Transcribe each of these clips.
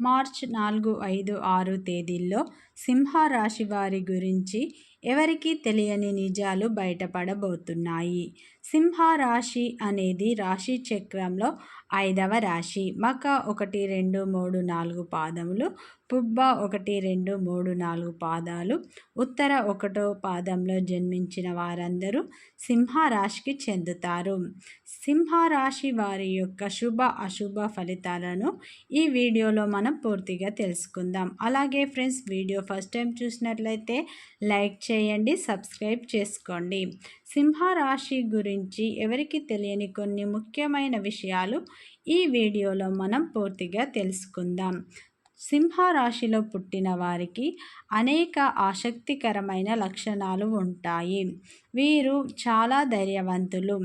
March నాలుగు ఐదు ఆరు తేదీల్లో సింహరాశి వారి గురించి ఎవరికీ తెలియని నిజాలు బయటపడబోతున్నాయి. సింహరాశి అనేది రాశి చక్రంలో ఐదవ రాశి. మక ఒకటి రెండు మూడు నాలుగు పాదములు పుబ్బ ఒకటి రెండు మూడు నాలుగు పాదాలు ఉత్తర ఒకటో పాదంలో జన్మించిన వారందరూ సింహరాశికి చెందుతారు. సింహరాశి వారి యొక్క శుభ అశుభ ఫలితాలను ఈ వీడియోలో మనం మనం పూర్తిగా తెలుసుకుందాం. అలాగే ఫ్రెండ్స్ వీడియో ఫస్ట్ టైం చూసినట్లయితే లైక్ చేయండి సబ్స్క్రైబ్ చేసుకోండి. సింహరాశి గురించి ఎవరికి తెలియని కొన్ని ముఖ్యమైన విషయాలు ఈ వీడియోలో మనం పూర్తిగా తెలుసుకుందాం. సింహరాశిలో పుట్టిన వారికి అనేక ఆసక్తికరమైన లక్షణాలు ఉంటాయి. వీరు చాలా ధైర్యవంతులు.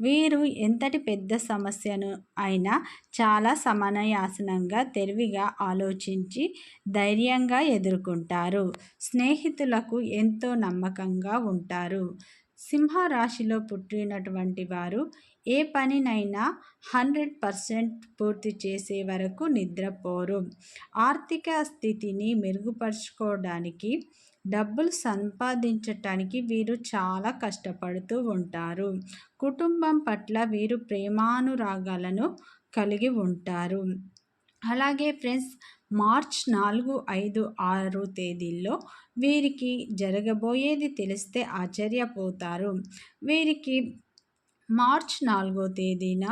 వీరు ఎంతటి పెద్ద సమస్యను అయినా చాలా సమనయాసనంగా తెలివిగా ఆలోచించి ధైర్యంగా ఎదుర్కొంటారు. స్నేహితులకు ఎంతో నమ్మకంగా ఉంటారు. సింహరాశిలో పుట్టినటువంటి వారు ఏ పనినైనా హండ్రెడ్ పర్సెంట్ పూర్తి చేసే వరకు నిద్రపోరు. ఆర్థిక స్థితిని మెరుగుపరుచుకోవడానికి డబ్బులు సంపాదించటానికి వీరు చాలా కష్టపడుతూ ఉంటారు. కుటుంబం పట్ల వీరు ప్రేమానురాగాలను కలిగి ఉంటారు. అలాగే ఫ్రెండ్స్ మార్చ్ నాలుగు ఐదు ఆరు తేదీల్లో వీరికి జరగబోయేది తెలిస్తే ఆశ్చర్యపోతారు. వీరికి మార్చ్ నాలుగో తేదీన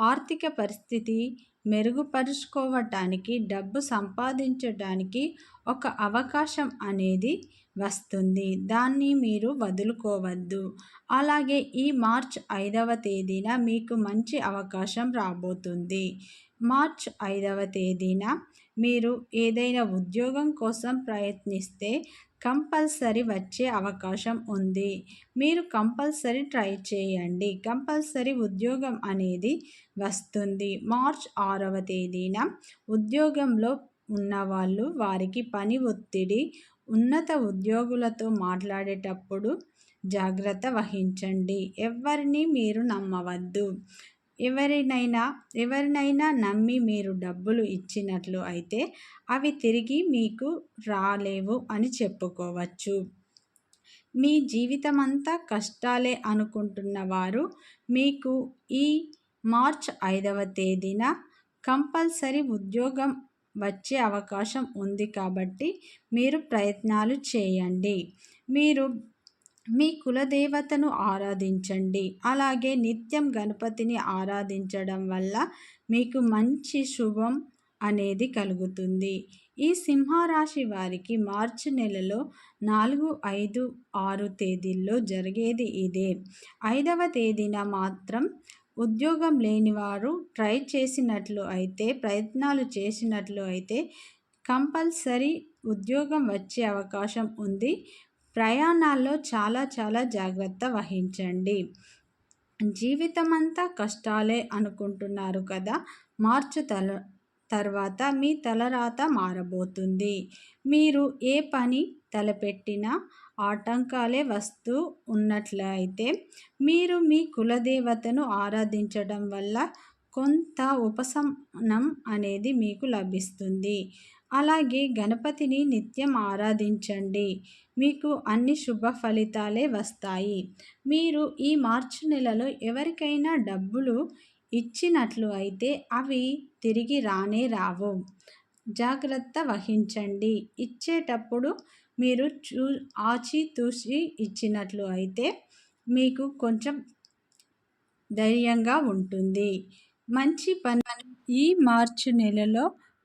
ఆర్థిక పరిస్థితి మెరుగుపరుచుకోవటానికి డబ్బు సంపాదించడానికి ఒక అవకాశం అనేది వస్తుంది. దాన్ని మీరు వదులుకోవద్దు. అలాగే ఈ మార్చ్ ఐదవ తేదీన మీకు మంచి అవకాశం రాబోతుంది. మార్చ్ ఐదవ తేదీన మీరు ఏదైనా ఉద్యోగం కోసం ప్రయత్నిస్తే కంపల్సరీ వచ్చే అవకాశం ఉంది. మీరు కంపల్సరీ ట్రై చేయండి. కంపల్సరీ ఉద్యోగం అనేది వస్తుంది. మార్చ్ ఆరవ తేదీన ఉద్యోగంలో ఉన్నవాళ్ళు వారికి పని ఒత్తిడి ఉన్నత ఉద్యోగులతో మాట్లాడేటప్పుడు జాగ్రత్త వహించండి. ఎవరిని మీరు నమ్మవద్దు. ఎవరినైనా ఎవరినైనా నమ్మి మీరు డబ్బులు ఇచ్చినట్లు అయితే అవి తిరిగి మీకు రాలేవు అని చెప్పుకోవచ్చు. మీ జీవితమంతా కష్టాలే అనుకుంటున్న వారు మీకు ఈ మార్చ్ ఐదవ తేదీన కంపల్సరీ ఉద్యోగం వచ్చే అవకాశం ఉంది కాబట్టి మీరు ప్రయత్నాలు చేయండి. మీరు మీ కులదేవతను ఆరాధించండి. అలాగే నిత్యం గణపతిని ఆరాధించడం వల్ల మీకు మంచి శుభం అనేది కలుగుతుంది. ఈ సింహరాశి వారికి మార్చి నెలలో నాలుగు ఐదు ఆరు తేదీల్లో జరిగేది ఇదే. ఐదవ తేదీన మాత్రం ఉద్యోగం లేనివారు ట్రై చేసినట్లు అయితే ప్రయత్నాలు చేసినట్లు అయితే కంపల్సరీ ఉద్యోగం వచ్చే అవకాశం ఉంది. ప్రయాణాల్లో చాలా చాలా జాగ్రత్త వహించండి. జీవితం అంతా కష్టాలే అనుకుంటున్నారు కదా? మార్చు తల తర్వాత మీ తలరాత మారబోతుంది. మీరు ఏ పని తలపెట్టినా ఆటంకాలే వస్తూ ఉన్నట్లయితే మీరు మీ కులదేవతను ఆరాధించడం వల్ల కొంత ఉపశమనం అనేది మీకు లభిస్తుంది. అలాగే గణపతిని నిత్యం ఆరాధించండి. మీకు అన్ని శుభ ఫలితాలే వస్తాయి. మీరు ఈ మార్చి నెలలో ఎవరికైనా డబ్బులు ఇచ్చినట్లు అయితే అవి తిరిగి రానే రావు. జాగ్రత్త వహించండి. ఇచ్చేటప్పుడు మీరు చూ ఆచితూసి ఇచ్చినట్లు అయితే మీకు కొంచెం ధైర్యంగా ఉంటుంది. మంచి పని ఈ మార్చి నెలలో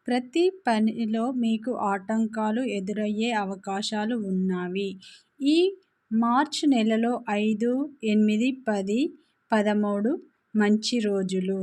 ప్రతి పనిలో మీకు ఆటంకాలు ఎదురయ్యే అవకాశాలు ఉన్నవి. ఈ మార్చ్ నెలలో ఐదు ఎనిమిది పది పదమూడు మంచి రోజులు.